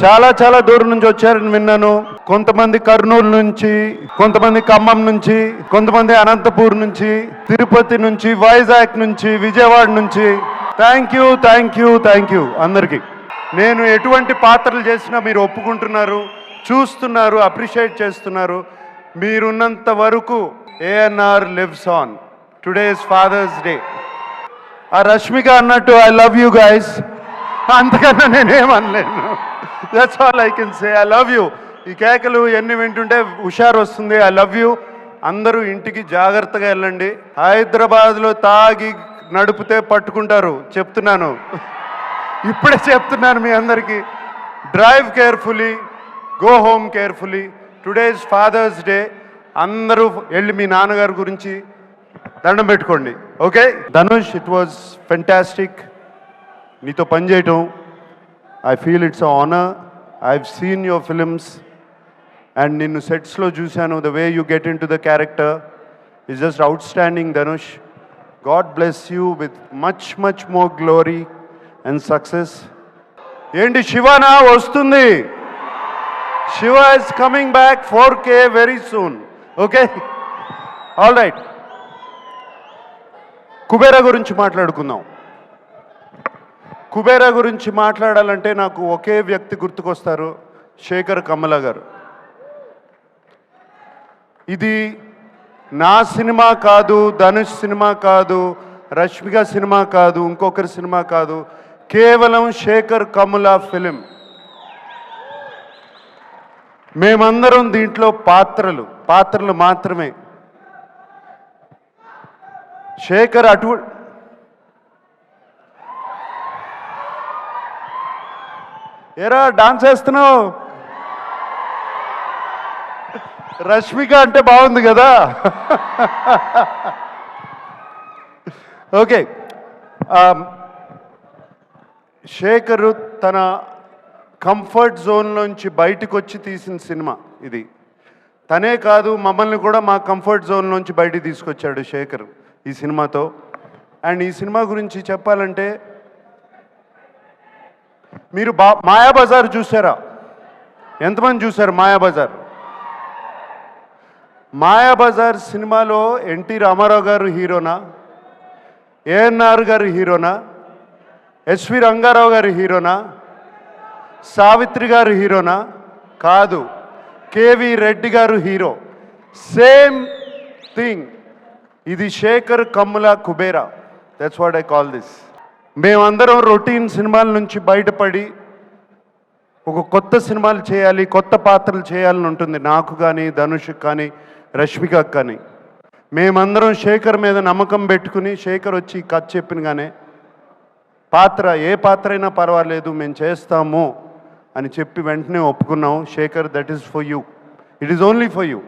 చాలా చాలా దూరం నుంచి వచ్చారని విన్నాను కొంతమంది కర్నూలు నుంచి కొంతమంది ఖమ్మం నుంచి కొంతమంది అనంతపూర్ నుంచి తిరుపతి నుంచి వైజాగ్ నుంచి విజయవాడ నుంచి. Thank you thank you thank you అందరికీ. నేను ఎటువంటి పాత్రలు చేసినా మీరు ఒప్పుకుంటున్నారు చూస్తున్నారు అప్రిషియేట్ చేస్తున్నారు. మీరున్నంత వరకు ANR lives on today's Father's Day ఆ రష్మిక అన్నట్టు ఐ లవ్ యూ గైస్ అంతకన్నా నేనేమనలేను that's all I can say I love you ఈ కేకలు ఎన్ని వింటుంటే హుషారు వస్తుంది. ఐ లవ్ యూ అందరూ ఇంటికి జాగ్రత్తగా వెళ్ళండి. హైదరాబాద్లో తాగి నడిపితే పట్టుకుంటారు. చెప్తున్నాను. ఇప్పుడే చెప్తున్నాను మీ అందరికీ. Drive carefully go home carefully today's Father's Day అందరూ వెళ్ళి మీ నాన్నగారి గురించి దండం పెట్టుకోండి. Okay Dhanush it was fantastic నీతో పనిచేయటం I feel it's honour I seen your films and నిన్ను సెట్స్లో చూశాను. The way you get into the character is just outstanding Dhanush God bless you with much much more glory and success ఏంటి శివనా వస్తుంది? Shiva is coming back four K very soon okay all right Kuberaa గురించి మాట్లాడుకుందాం. కుబేరా గురించి మాట్లాడాలంటే నాకు ఒకే వ్యక్తి గుర్తుకొస్తారు శేఖర్ కమల గారు. ఇది నా సినిమా కాదు ధనుష్ సినిమా కాదు రష్మిక సినిమా కాదు ఇంకొకరి సినిమా కాదు కేవలం శేఖర్ కమల ఫిలిం. మేమందరం దీంట్లో పాత్రలు పాత్రలు మాత్రమే. శేఖర్ అటు ఏరా డాన్స్ వేస్తున్నావు? రష్మిక అంటే బాగుంది కదా? ఓకే. శేఖరు తన కంఫర్ట్ జోన్లోంచి బయటకు వచ్చి తీసిన సినిమా ఇది. తనే కాదు మమ్మల్ని కూడా మా కంఫర్ట్ జోన్ నుంచి బయటికి తీసుకొచ్చాడు శేఖర్ ఈ సినిమాతో. అండ్ ఈ సినిమా గురించి చెప్పాలంటే మీరు బా మాయాబజార్ చూసారా? ఎంతమంది చూసారు మాయాబజార్? మాయాబజార్ సినిమాలో ఎన్టీ రామారావు గారు హీరోనా? ఏఎన్ఆర్ గారు హీరోనా? ఎస్వి రంగారావు గారు హీరోనా? సావిత్రి గారు హీరోనా? కాదు కేవి రెడ్డి గారు హీరో. Same thing. ఇది Sekhar Kammula Kuberaa. That's what I call this మేమందరం రొటీన్ సినిమాల నుంచి బయటపడి ఒక కొత్త సినిమాలు చేయాలి కొత్త పాత్రలు చేయాలని ఉంటుంది. నాకు కానీ ధనుష్ కానీ రష్మికకు కానీ. మేమందరం శేఖర్ మీద నమ్మకం పెట్టుకుని శేఖర్ వచ్చి కథ చెప్పినగానే పాత్ర ఏ పాత్ర అయినా పర్వాలేదు మేము చేస్తాము అని చెప్పి వెంటనే ఒప్పుకున్నాం. Sekhar that is for you it is only for you